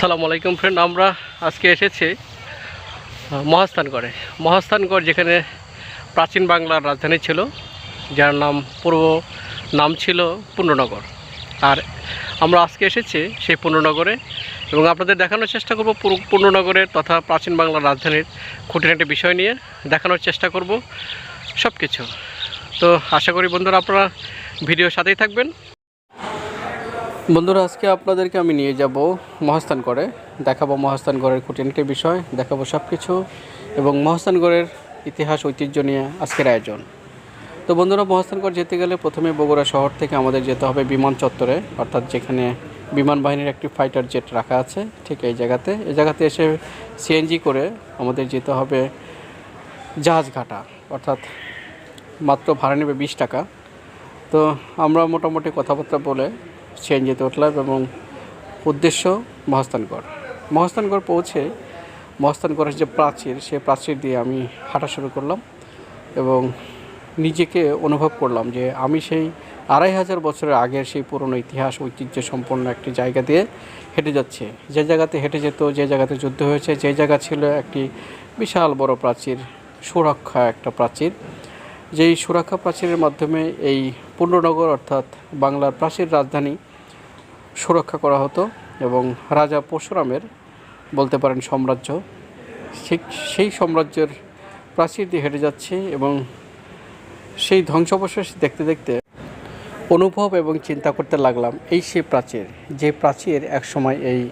আসসালামু আলাইকুম ফ্রেন্ড আমরা আজকে এসেছি মহাস্থানগড়ে মহাস্থানগড় যেখানে প্রাচীন বাংলার রাজধানী ছিল, যার নাম পূর্ব, নাম ছিল পূর্ণনগর আর আমরা আজকে এসেছি সেই পূর্ণনগরে এবং আপনাদের দেখানোর চেষ্টা করব পূর্ণনগরের তথা প্রাচীন বাংলার রাজধানীর খুঁটিনাটি বিষয় নিয়ে, দেখানোর চেষ্টা করব সব কিছু তো আশা করি বন্ধুরা আপনারা ভিডিওর সাথেই থাকবেন। বন্ধুরা, আজকে আপনাদেরকে আমি নিয়ে যাব মহাস্থানগড়ে দেখাবো মহাস্থানগড়ের খুঁটিনাটি বিষয়, দেখাবো সব কিছু এবং মহাস্থানগড়ের ইতিহাস, ঐতিহ্য নিয়ে আজকের আয়োজন। তো বন্ধুরা মহাস্থানগড় যেতে গেলে প্রথমে বগুড়া শহর থেকে আমাদের যেতে হবে বিমান চত্বরে, অর্থাৎ যেখানে বিমান বাহিনীর একটি ফাইটার জেট রাখা আছে, ঠিক এই জায়গাতে। এই জায়গাতে এসে সিএনজি করে আমাদের যেতে হবে জাহাজঘাটা, অর্থাৎ মাত্র ভাড়া নেবে বিশ টাকা। তো আমরা মোটামুটি কথাবার্তা বলে সিএনজিতে উঠলাম এবং উদ্দেশ্য মহাস্থানগড়। মহাস্থানগড় পৌঁছে মহাস্থানগড়ের যে প্রাচীর সে প্রাচীর দিয়ে আমি হাঁটা শুরু করলাম এবং নিজেকে অনুভব করলাম যে আমি সেই আড়াই হাজার বছরের আগের সেই পুরনো ইতিহাস, ঐতিহ্য সম্পন্ন একটি জায়গা দিয়ে হেঁটে যাচ্ছে। যে জায়গাতে হেঁটে যেত, যে জায়গাতে যুদ্ধ হয়েছে, যে জায়গা ছিল একটি বিশাল বড় প্রাচীর, সুরক্ষা একটা প্রাচীর। যেই সুরক্ষা প্রাচীরের মাধ্যমে এই পূর্ণনগর অর্থাৎ বাংলার প্রাচীর রাজধানী সুরক্ষা করা হতো এবং রাজা পরশুরামের বলতে পারেন সাম্রাজ্য সেই সাম্রাজ্যের প্রাচীর দিয়ে হেঁটে যাচ্ছে এবং সেই ধ্বংসাবশেষ দেখতে দেখতে অনুভব এবং চিন্তা করতে লাগলাম, এই সেই প্রাচীর, যে প্রাচীর একসময় এই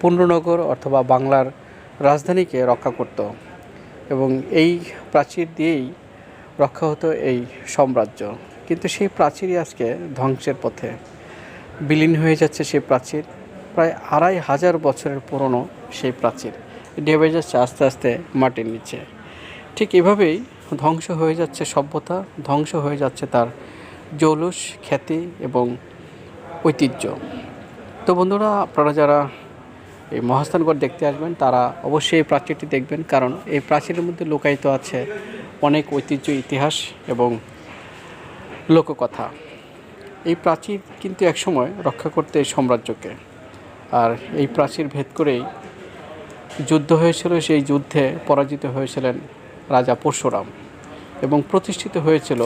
পূর্ণনগর অথবা বাংলার রাজধানীকে রক্ষা করত এবং এই প্রাচীর দিয়েই রক্ষা হতো এই সাম্রাজ্য। কিন্তু সেই প্রাচীরই আজকে ধ্বংসের পথে। বিলীন হয়ে যাচ্ছে সেই প্রাচীর। প্রায় আড়াই হাজার বছরের পুরনো সেই প্রাচীর। ডেবে যাচ্ছে আস্তে আস্তে মাটির নিচে। ঠিক এভাবেই ধ্বংস হয়ে যাচ্ছে সভ্যতা, ধ্বংস হয়ে যাচ্ছে তার জৌলুস, খ্যাতি এবং ঐতিহ্য। তো বন্ধুরা, আপনারা যারা এই মহাস্থানগড় দেখতে আসবেন, তারা অবশ্যই এই প্রাচীরটি দেখবেন, কারণ এই প্রাচীরের মধ্যে লুকায়িত আছে অনেক ঐতিহ্য, ইতিহাস এবং লোককথা। এই প্রাচীর কিন্তু একসময় রক্ষা করতে এই সাম্রাজ্যকে। আর এই প্রাচীর ভেদ করেই যুদ্ধ হয়েছিল, সেই যুদ্ধে পরাজিত হয়েছিলেন রাজা পরশুরাম এবং প্রতিষ্ঠিত হয়েছিল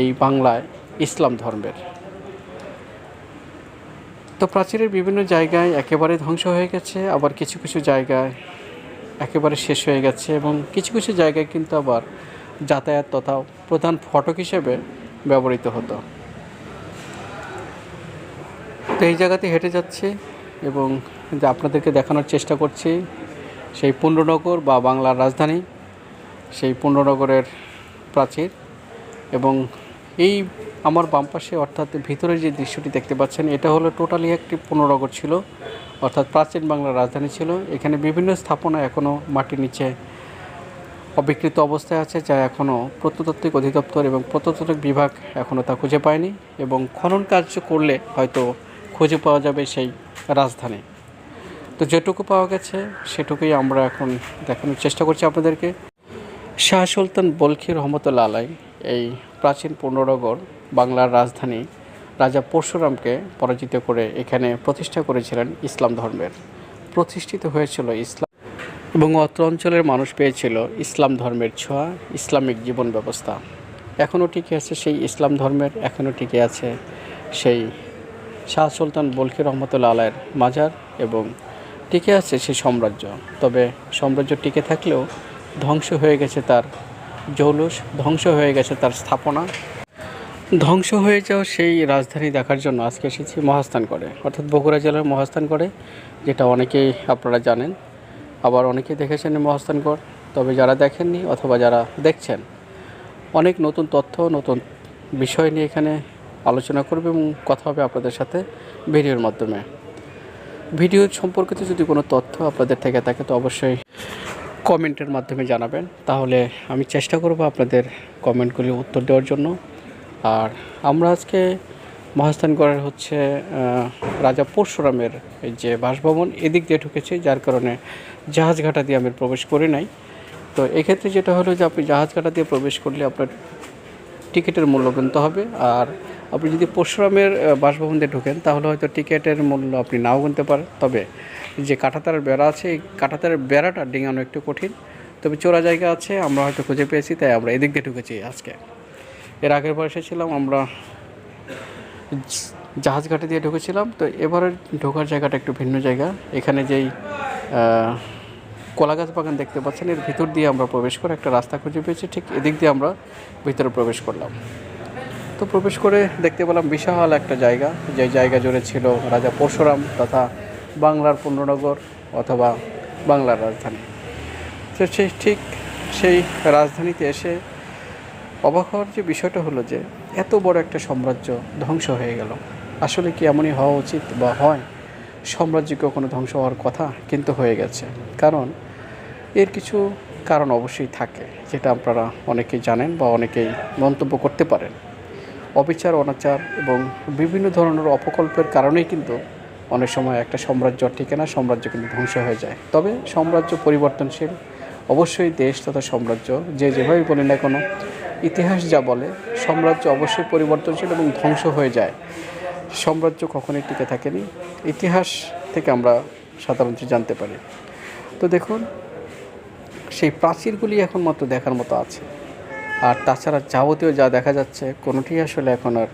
এই বাংলায় ইসলাম ধর্মের। তো প্রাচীরের বিভিন্ন জায়গায় একেবারে ধ্বংস হয়ে গেছে, আবার কিছু কিছু জায়গায় একেবারে শেষ হয়ে গেছে এবং কিছু কিছু জায়গায় কিন্তু আবার যাতায়াত তথা প্রধান ফটক হিসেবে ব্যবহৃত হতো। তো এই জায়গাতে হেঁটে যাচ্ছে এবং যে আপনাদেরকে দেখানোর চেষ্টা করছি, সেই পূর্ণনগর বা বাংলার রাজধানী, সেই পূর্ণনগরের প্রাচীর এবং এই আমার বাম পাশে অর্থাৎ ভিতরে যে দৃশ্যটি দেখতে পাচ্ছেন, এটা হলো টোটালি একটি পূর্ণনগর ছিল, অর্থাৎ প্রাচীন বাংলার রাজধানী ছিল। এখানে বিভিন্ন স্থাপনা এখনও মাটির নিচে অবিকৃত অবস্থায় আছে, যা এখনও প্রত্নতাত্ত্বিক অধিদপ্তর এবং প্রত্নতাত্ত্বিক বিভাগ এখনও তা খুঁজে পায়নি এবং খনন কার্য করলে হয়তো খুঁজে পাওয়া যাবে সেই রাজধানী। তো যেটুকু পাওয়া গেছে সেটুকুই আমরা এখন দেখানোর চেষ্টা করছি আপনাদেরকে। শাহ সুলতান বলখি রহমতুল্লা আলাই এই প্রাচীন পূর্ণনগর বাংলার রাজধানী রাজা পরশুরামকে পরাজিত করে এখানে প্রতিষ্ঠা করেছিলেন ইসলাম ধর্মের। প্রতিষ্ঠিত হয়েছিল ইসলাম এবং অত্র অঞ্চলের মানুষ পেয়েছিল ইসলাম ধর্মের ছোঁয়া, ইসলামিক জীবন ব্যবস্থা। এখনও টিকে আছে সেই ইসলাম ধর্মের, এখনও টিকে আছে সেই শাহ সুলতান বলকি রহমতুল্লা আলায়ের মাজার এবং টিকে আছে সেই সাম্রাজ্য। তবে সাম্রাজ্য টিকে থাকলেও ধ্বংস হয়ে গেছে তার জৌলুস, ধ্বংস হয়ে গেছে তার স্থাপনা। ধ্বংস হয়ে যাওয়া সেই রাজধানী দেখার জন্য আজকে এসেছি মহাস্থান করে। অর্থাৎ বগুড়া জেলার মহাস্থান করে, যেটা অনেকেই আপনারা জানেন। আবার অনেকেই দেখেছেন এই মহাস্থানগড় তবে যারা দেখেননি অথবা যারা দেখছেন, অনেক নতুন তথ্য, নতুন বিষয় নিয়ে এখানে আলোচনা করবে এবং কথা হবে আপনাদের সাথে ভিডিওর মাধ্যমে। ভিডিও সম্পর্কিত যদি কোনো তথ্য আপনাদের থেকে থাকে, তো অবশ্যই কমেন্টের মাধ্যমে জানাবেন। তাহলে আমি চেষ্টা করব আপনাদের কমেন্টগুলি উত্তর দেওয়ার জন্য। আর আমরা আজকে মহাস্থানগড়ের হচ্ছে রাজা পরশুরামের যে বাসভবন, এদিক দিয়ে ঢুকেছি, যার কারণে জাহাজঘাটা দিয়ে আমি প্রবেশ করি নাই। তো এক্ষেত্রে যেটা হলো যে আপনি জাহাজঘাটা দিয়ে প্রবেশ করলে আপনার টিকিটের মূল্য গুনতে হবে। আর আপনি যদি পরশুরামের আহ, বাসভবন দিয়ে ঢোকেন তাহলে হয়তো টিকিটের মূল্য আপনি নাও গুনতে পারেন। তবে যে কাঁটাতারের বেড়া আছে এই কাঁটাতারের বেড়াটা ডিঙানো একটু কঠিন। তবে চোরা জায়গা আছে আমরা হয়তো খুঁজে পেয়েছি তাই আমরা এদিক দিয়ে ঢুকেছি আজকে। এর আগের বার এসেছিলাম আমরা জ- জাহাজ ঘাটে দিয়ে ঢুকেছিলাম। তো এবারের ঢোকার জায়গাটা একটু ভিন্ন জায়গা। এখানে যেই কলা গাছ বাগান দেখতে পাচ্ছেন এর ভিতর দিয়ে আমরা প্রবেশ করে একটা রাস্তা খুঁজে পেয়েছি। ঠিক এদিক দিয়ে আমরা ভিতরে প্রবেশ করলাম। তো প্রবেশ করে দেখতে পেলাম বিশাল একটা জায়গা। যে জায়গা জুড়ে ছিল রাজা পরশুরাম তথা বাংলার পূর্ণনগর অথবা বাংলার রাজধানী। তো সেই ঠিক সেই রাজধানীতে এসে অবাক হওয়ার যে বিষয়টা হলো যে, এত বড় একটা সাম্রাজ্য ধ্বংস হয়ে গেল। আসলে কি এমনই হওয়া উচিত বা হয়? সাম্রাজ্য কখনো ধ্বংস হওয়ার কথা? কিন্তু হয়ে গেছে। কারণ এর কিছু কারণ অবশ্যই থাকে, যেটা আপনারা অনেকেই জানেন বা অনেকেই মন্তব্য করতে পারেন। অবিচার, অনাচার এবং বিভিন্ন ধরনের অপকল্পের কারণেই কিন্তু অনেক সময় একটা সাম্রাজ্য টিকে না সাম্রাজ্য কিন্তু ধ্বংস হয়ে যায়। তবে সাম্রাজ্য পরিবর্তনশীল, অবশ্যই দেশ তথা সাম্রাজ্য যে যেভাবেই বলি না কোনো, ইতিহাস যা বলে, সাম্রাজ্য অবশ্যই পরিবর্তনশীল এবং ধ্বংস হয়ে যায়। সাম্রাজ্য কখনোই টিকে থাকেনি। ইতিহাস থেকে আমরা সাধারণত জানতে পারি। তো দেখুন, সেই প্রাচীরগুলি এখন মাত্র দেখার মতো আছে। আর তাছাড়া যাবতীয় যা দেখা যাচ্ছে, কোনোটি আসলে এখন আর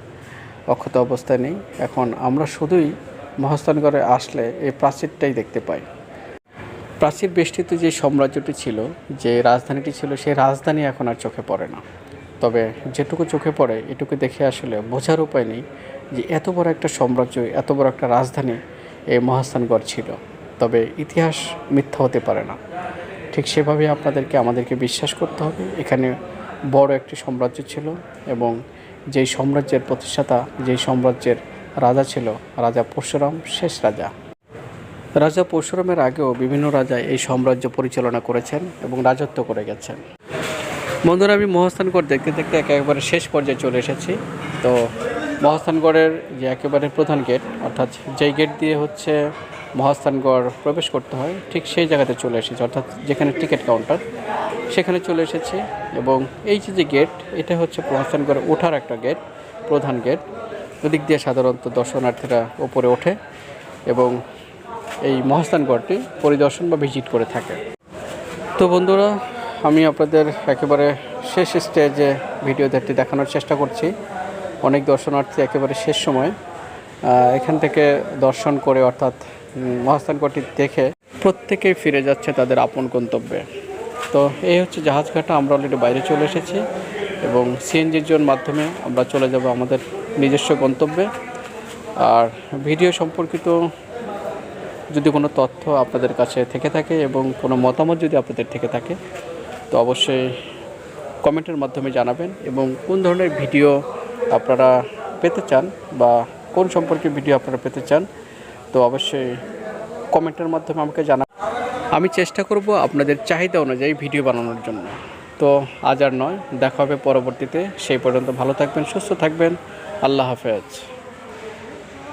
অক্ষত অবস্থায় নেই। এখন আমরা শুধুই মহাস্থানগড়ে আসলে এই প্রাচীরটাই দেখতে পাই। প্রাচীর বেষ্টিত যে সাম্রাজ্যটি ছিল, যে রাজধানীটি ছিল, সেই রাজধানী এখন আর চোখে পড়ে না। তবে যেটুকু চোখে পড়ে, এটুকু দেখে আসলে বোঝার উপায় নেই যে এত বড় একটা সাম্রাজ্য, এত বড় একটা রাজধানী এই মহাস্থানগড় ছিল। তবে ইতিহাস মিথ্যা হতে পারে না। ঠিক সেভাবে আপনাদেরকে, আমাদেরকে বিশ্বাস করতে হবে। এখানে বড় একটি সাম্রাজ্য ছিল এবং যেই সাম্রাজ্যের প্রতিষ্ঠাতা, যেই সাম্রাজ্যের রাজা ছিল রাজা পরশুরাম, শেষ রাজা। রাজা পরশুরামের আগেও বিভিন্ন রাজা এই সাম্রাজ্য পরিচালনা করেছেন এবং রাজত্ব করে গেছেন। বন্ধুরা, আমি মহাস্থানগড় দেখতে দেখতে একেবারে শেষ পর্যায়ে চলে এসেছি। তো মহাস্থানগড়ের যে একেবারে প্রধান গেট অর্থাৎ যেই গেট দিয়ে হচ্ছে মহাস্থানগড় প্রবেশ করতে হয়, ঠিক সেই জায়গাতে চলে এসেছি, অর্থাৎ যেখানে টিকিট কাউন্টার সেখানে চলে এসেছি এবং এই যে যে গেট, এটা হচ্ছে মহাস্থানগড়ে ওঠার একটা গেট, প্রধান গেট। ওদিক দিয়ে সাধারণত দর্শনার্থীরা ওপরে ওঠে এবং এই মহাস্থানগড়টি পরিদর্শন বা ভিজিট করে থাকে। তো বন্ধুরা, আমি আপনাদের একেবারে শেষ স্টেজে ভিডিওটি দেখানোর চেষ্টা করছি। অনেক দর্শনার্থী একেবারে শেষ সময় এখান থেকে দর্শন করে অর্থাৎ মহাস্থানগড়টি দেখে প্রত্যেকেই ফিরে যাচ্ছে তাদের আপন গন্তব্যে। তো এই হচ্ছে জাহাজঘাটা আমরা অলরেডি বাইরে চলে এসেছি এবং সিএনজির জন্য মাধ্যমে আমরা চলে যাব আমাদের নিজস্ব গন্তব্যে। আর ভিডিও সম্পর্কিত যদি কোনো তথ্য আপনাদের কাছে থেকে থাকে এবং কোনো মতামত যদি আপনাদের থেকে থাকে, তো অবশ্যই কমেন্টের মাধ্যমে জানাবেন এবং কোন ধরনের ভিডিও আপনারা পেতে চান বা কোন সম্পর্কে ভিডিও আপনারা পেতে চান, তো অবশ্যই কমেন্টের মাধ্যমে আমাকে জানা আমি চেষ্টা করব আপনাদের চাহিদা অনুযায়ী ভিডিও বানানোর জন্য। তো আজ আর নয়, দেখা হবে পরবর্তীতে। সেই পর্যন্ত ভালো থাকবেন, সুস্থ থাকবেন। আল্লাহ হাফেজ।